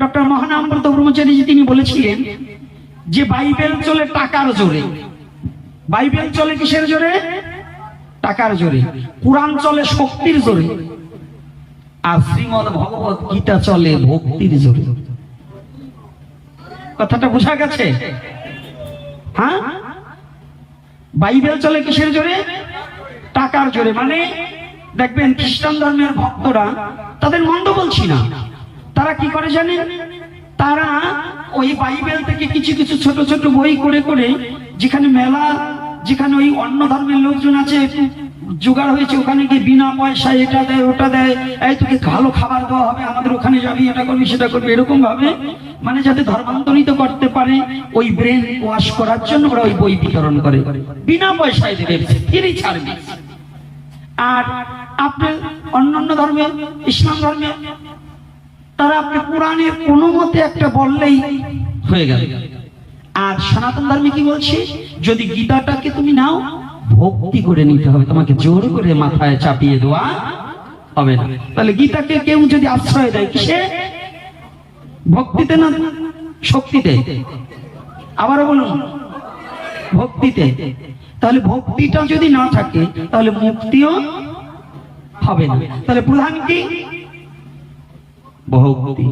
Doctor মহানামব্রত ব্রহ্মচারীজি তিনি বলেছিলেন যে বাইবেল চলে টাকার জোরে। বাইবেল চলে কিসের জোরে? টাকার জোরে। কোরআন চলে শক্তির জোরে। আর শ্রীমদ ভগবত গীতা চলে ভক্তির জোরে। কথাটা বোঝা গেছে? হ্যাঁ? বাইবেল চলে কিসের জোরে? টাকার জোরে। মানে দেখবেন খ্রিস্টান ধর্মের ভক্তরা তাদের মন্দ বলছি না। তারা কি করে জানেন তারা ওই বাইবেল থেকে কিছু কিছু ছোট ছোট বই করে করে যেখানে মেলা, যেখানে ওই অন্য ধর্মের লোকজন আছে, জোগাড় হয়েছে, ওখানে গিয়ে বিনা পয়সায় এটা দেয়, ওটা দেয়, এই তোকে ভালো খাবার দেওয়া হবে, আমাদের ওখানে যাবি, এটা করবি, সেটা করবি, এরকম ভাবে মানে যাতে ধর্মান্তরিত করতে পারে, ওই ব্রেন ওয়াশ করার জন্য ওরা ওই বই বিতরণ করে। বিনা পয়সায় দেবে ফ্রি সার্ভিস আর আপনি অন্যান্য ধর্মে, ইসলাম ধর্মে তারা আপনি কোরআনের কোনো মতে একটা বললেই হয়ে গেল। আর সনাতন ধর্মে কি বলছে? যদি গীতাটাকে তুমি নাও, ভক্তি করে নিতে হবে। তোমাকে জোর করে মাথায় চাপিয়ে দেওয়া হবে না। তাহলে গীতাকে কেউ যদি আশ্রয় দেয়, কিসে? ভক্তিতে না শক্তিতে? আবারও বলুন, ভক্তিতে। তাহলে ভক্তিটা যদি না থাকে, তাহলে মুক্তিও হবে না। তাহলে প্রধান কি? ভক্তি